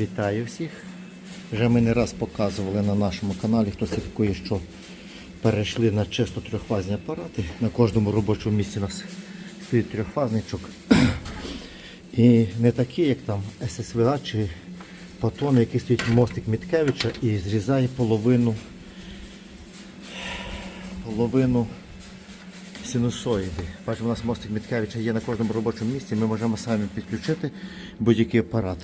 Вітаю всіх. Вже ми не раз показували на нашому каналі, хто слідкує, що перейшли на чисто трьохфазні апарати. На кожному робочому місці у нас стоїть трьохфазничок. І не такі, як там ССВА чи Патон, який стоїть мостик Міткевича і зрізає половину половину синусоїди. Бачимо, у нас мостик Міткевича є на кожному робочому місці, ми можемо самі підключити будь-який апарат.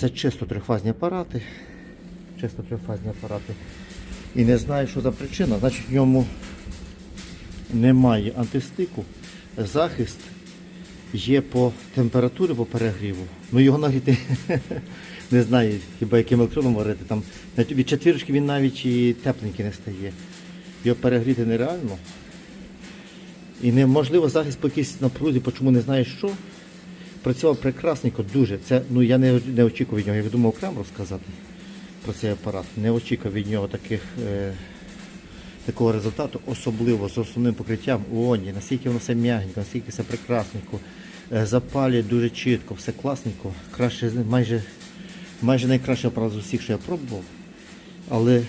Це чисто трьохфазні апарати. Чисто трьохфазні апарати. І не знаю, що за причина. Значить, в ньому немає антистику. Захист є по температурі, по перегріву. Ну його нагріти не знаю, хіба яким електроном варити. Там від четвірочки він навіть і тепленький не стає. Його перегріти нереально. І неможливо захист по якійсь напрузі, по чому не знаю що. Працював прекрасненько, дуже. Це, ну, я не, не очікував від нього. Я думав окремо розказати про цей апарат. Не очікував від нього таких, е, такого результату, особливо з основним покриттям у Оні. Наскільки воно все м'ягенько, наскільки все прекрасненько, е, запалює дуже чітко, все класненько. Краще, майже, майже найкращий апарат з усіх, що я пробував. Але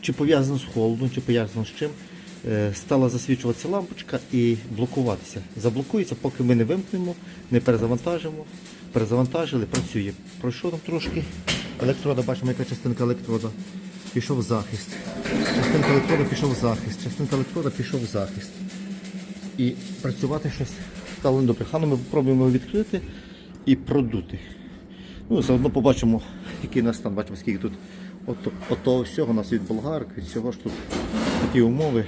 чи пов'язано з холодом, чи пов'язано з чим, стала засвічуватися лампочка і блокуватися. Заблокується, поки ми не вимкнемо, не перезавантажимо. Перезавантажили, працює. Пройшов там трошки електрода, бачимо, яка частинка електрода. Пішов в захист. Частинка електрода пішов в захист. Частинка електрода пішов в захист. І працювати щось стало недобре. Хану ми спробуємо відкрити і продути. Ну, заодно побачимо, який нас стан, бачимо, скільки тут от, от того всього у нас від болгарок, від всього ж тут такі умови.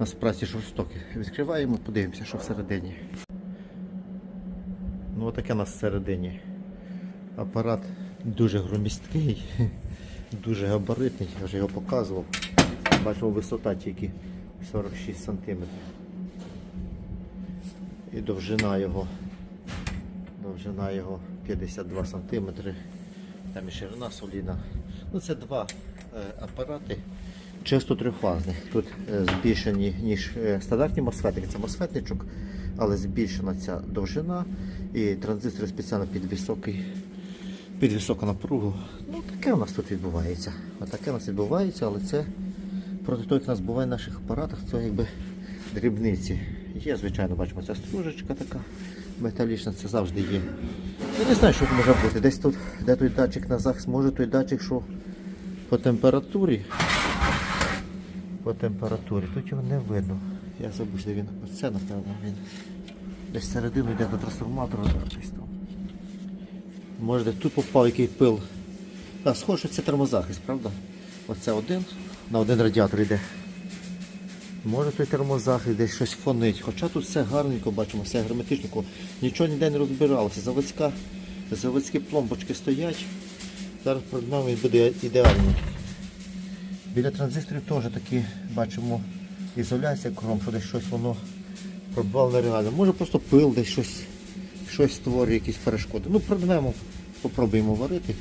У нас праці жорстокі. Відкриваємо, подивимося, що всередині. Ну, отаке у нас всередині. Апарат дуже громісткий, дуже габаритний, я вже його показував. Бачимо висота тільки 46 см. І довжина його. Довжина його 52 см. Там і ширина солідна. Ну, це два е, апарати чисто трьохфазних. Тут е, збільшені, ніж е, стандартні мосфетики. Це мосфетничок, але збільшена ця довжина і транзистори спеціально під високий. Під високу напругу. Ну, таке у нас тут відбувається. Отаке у нас відбувається, але це проти того, як у нас буває в наших апаратах, це якби дрібниці. Є, звичайно, бачимо, ця стружечка така металічна, це завжди є. Я не знаю, що тут може бути. Десь тут, де той датчик на захист, може той датчик, що по температурі. По температурі. Тут його не видно. Я забув, де він. Оце, напевно, він. Десь середину йде до трансформатора. Може десь тут попав який пил. Так, схоже, що це термозахист, правда? Оце один, на один радіатор йде. Може той термозахист десь щось фонить. Хоча тут все гарненько бачимо, все герметичненько. Нічого ніде не розбиралося. Заводська, заводські пломбочки стоять. Зараз перед нами буде ідеальний. Біля транзисторів теж такі бачимо ізоляція кром, що десь щось воно пробувало нереально. Може просто пил десь щось, щось створює, якісь перешкоди. Ну, проднемо, попробуємо варити.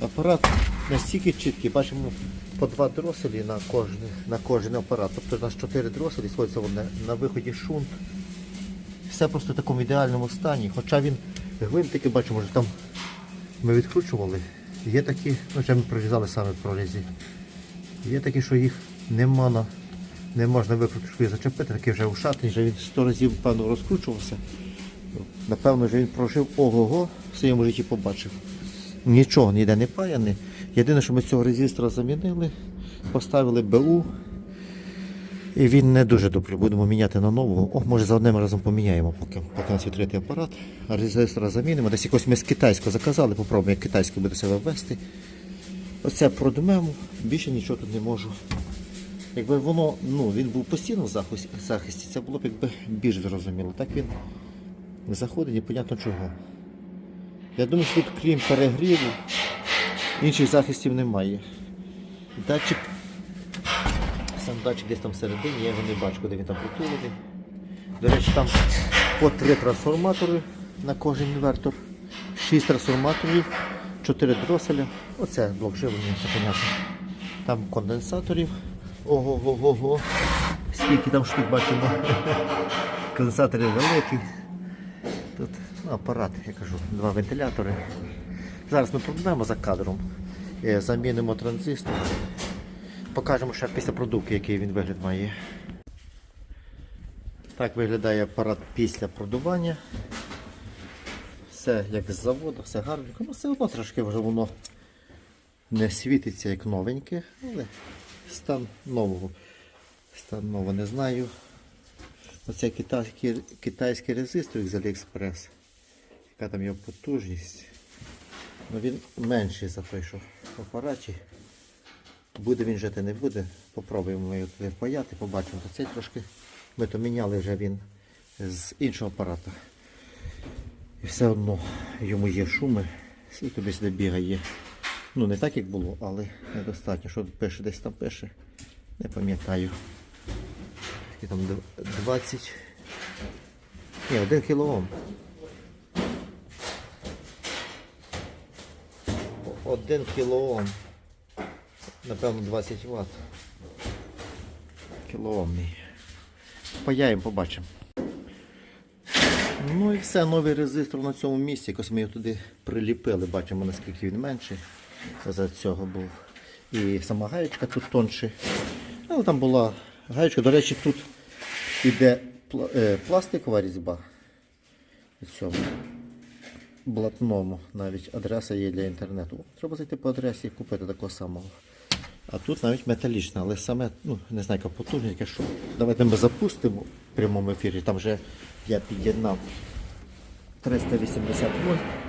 Апарат настільки чіткий, бачимо по два дроселі на кожен, на кожен апарат. Тобто у нас чотири дроселі сходиться одне на виході шунт. Все просто в такому ідеальному стані. Хоча він гвинтики, бачимо, що там ми відкручували. Є такі, ну ми прорізали саме в прорізі. Є такі, що їх нема на, не можна викруточкою зачепити, такий вже ушатий, вже він сто разів, певно, розкручувався. Напевно, вже він прожив ого-го, в своєму житті побачив. Нічого ніде не паяне. Єдине, що ми цього резистора замінили, поставили БУ. І він не дуже добре. Будемо міняти на нового. О, може за одним разом поміняємо, поки, поки нас відкритий апарат. Резистора замінимо. Десь якось ми з китайського заказали, попробуємо, як китайську буде себе ввести. Оце продумемо, більше нічого тут не можу. Якби воно, ну, він був постійно в захисті, це було б якби більш зрозуміло. Так він заходить і понятно чого. Я думаю, що тут крім перегріву, інших захистів немає. Датчик, сам датчик десь там всередині, я його не бачу, куди він там притулений. До речі, там по три трансформатори на кожен інвертор, 6 трансформаторів, 4 дроселя. Оце блок живлення, все понятно. Там конденсаторів. Ого-го-го-го. Скільки там штук бачимо. Конденсаторів великі. Тут ну, апарат, я кажу, два вентилятори. Зараз ми пробудемо за кадром. Е, Замінимо транзистор. Покажемо ще після продувки, який він вигляд має. Так виглядає апарат після продування. Все як з заводу, все гарненько. Ну все одно трошки вже воно не світиться як новеньке, але стан нового. Стан нового не знаю. Оце китайський, китайський резистор з AliExpress. Яка там його потужність. Ну він менший за той, що в апараті. Буде він жити, не буде. Попробуємо його туди впаяти, побачимо. То цей трошки ми то міняли вже він з іншого апарата. І все одно йому є шуми, і тобі сюди бігає. Ну не так як було, але недостатньо. Що пише, десь там пише. Не пам'ятаю. Там 20. Ні, 1 кілоом. 1 кілоом. Напевно 20 Вт. Кілоомний. Паяємо, побачимо. Ну і все, новий резистор на цьому місці. Якось ми його туди приліпили, бачимо наскільки він менший. За цього був. І сама гаєчка тут тонше. Але там була гаєчка. До речі, тут іде е, пластикова різьба. Цього. Блатному навіть адреса є для інтернету. Треба зайти по адресі і купити такого самого. А тут навіть металічна, але саме, ну, не знаю, яка потужність, яке що. Давайте ми запустимо в прямому ефірі. Там вже я під'єднав 380 вольт.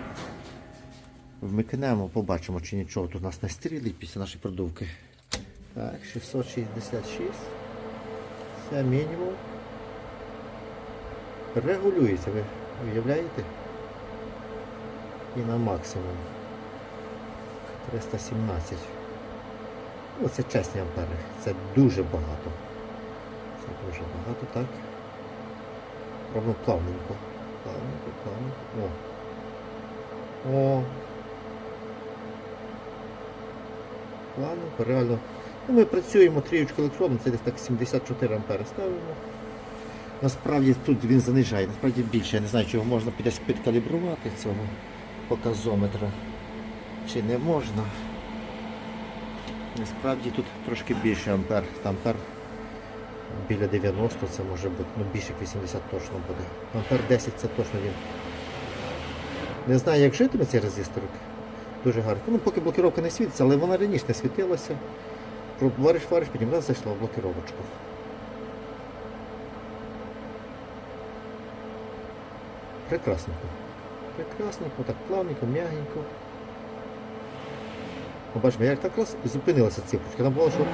Вмикнемо, побачимо, чи нічого тут нас не стрілить після нашої продувки. Так, 666. Це мінімум. Регулюється, ви уявляєте? І на максимум. 317. Ну, це чесні ампери. Це дуже багато. Це дуже багато, так. Робимо плавненько. Плавненько, плавненько. О. О. Плавненько, реально. Ну, ми працюємо трієчку електроном, це десь так 74 ампери ставимо. Насправді тут він занижає, насправді більше. Я не знаю, чи його можна десь підкалібрувати цього показометра. Чи не можна. Насправді тут трошки більше ампер. Ампер біля 90 це може бути, ну більше 80 точно буде. Ампер 10 це точно він. Не знаю, як житиме цей резистор. Дуже гарно. Ну, поки блокировка не світиться, але вона раніше не світилася. Вариш, вариш, потім раз зайшла в блокировочку. Прекрасненько. Прекрасненько, так плавненько, м'ягенько. Побачимо, як так раз зупинилася цифрочка. Там було, що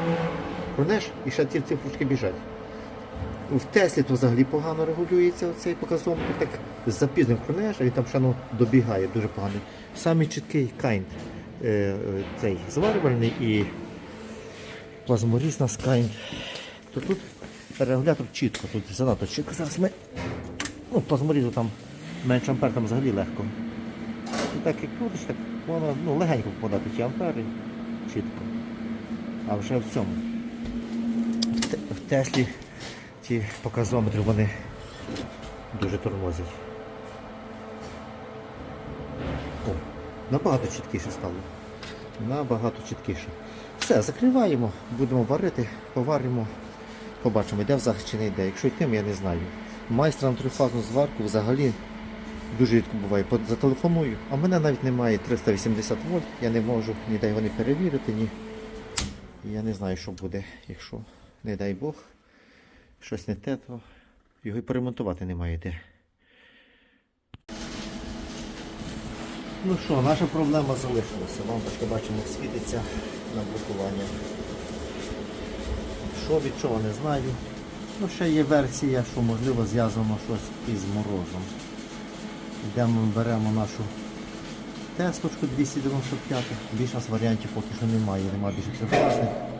пронеш і ще ці цифрочки біжать. В Теслі то взагалі погано регулюється цей показометр, так з запізненням пронеш, а він там ну, добігає дуже поганий. Самий чіткий кайнд е, цей зварювальний і плазморіз на скайнд. То тут регулятор чітко, тут занадто чітко. Зараз ми ну, плазморізу там менше ампер, там взагалі легко. І так як крутиш, так воно ну, легенько попадати ті ампери чітко. А вже в цьому. В Теслі ті показометри вони дуже тормозять. О, набагато чіткіше стало. Набагато чіткіше. Все, закриваємо, будемо варити, поваримо, побачимо, йде в захист чи не йде. Якщо йтиме, я не знаю. Майстра на трифазну зварку взагалі дуже рідко буває. Зателефоную, а мене навіть немає 380 вольт, я не можу ніде його не перевірити, ні. Я не знаю, що буде, якщо, не дай Бог, щось не те, то його і поремонтувати немає де. Ну що, наша проблема залишилася. Лампочка бачимо світиться на блокування. Що від чого не знаю. Ну, ще є версія, що можливо зв'язано щось із морозом. Йдемо, беремо нашу тесточку 295. Більше нас варіантів поки що немає, немає більше трьохфазних.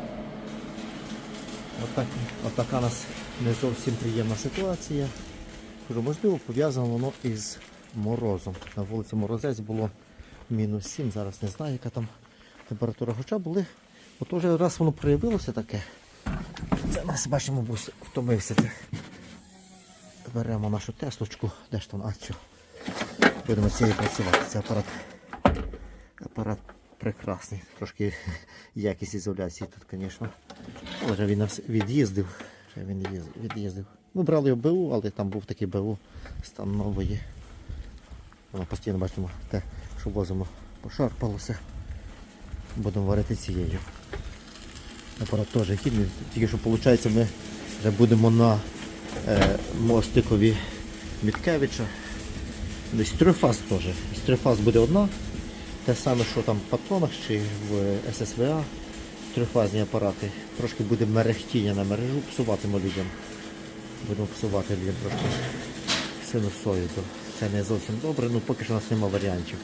Отак, отака нас не зовсім приємна ситуація. Кажу, можливо, пов'язано воно із морозом. На вулиці Морозець було мінус 7, зараз не знаю, яка там температура. Хоча були, от уже раз воно проявилося таке. Це нас бачимо, бус втомився. Беремо нашу тесточку, де ж там, а цю. Будемо цією працювати. Це апарат Апарат прекрасний. Трошки якість ізоляції тут, звісно. Але вже він нас від'їздив. Вже він від'їздив. Ми брали його БУ, але там був такий БУ стан нової. Воно постійно бачимо те, що возимо, пошарпалося. Будемо варити цією. Апарат теж хідний. Тільки що виходить, ми вже будемо на е, мостикові Міткевича. Десь трьохфаз теж. З буде одна. Те саме, що там в патронах чи в ССВА. Трьохфазні апарати. Трошки буде мерехтіння на мережу, псуватимо людям. Будемо псувати людям трошки синусоїду. Це не зовсім добре, ну поки що у нас немає варіантів.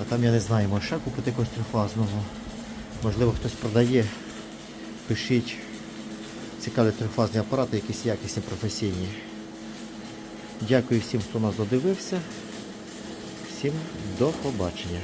А там я не знаю, може ще купити якогось трьохфазного. Можливо хтось продає. Пишіть. Цікаві трьохфазні апарати, якісь якісні, професійні. Дякую всім, хто нас додивився. Всім до побачення.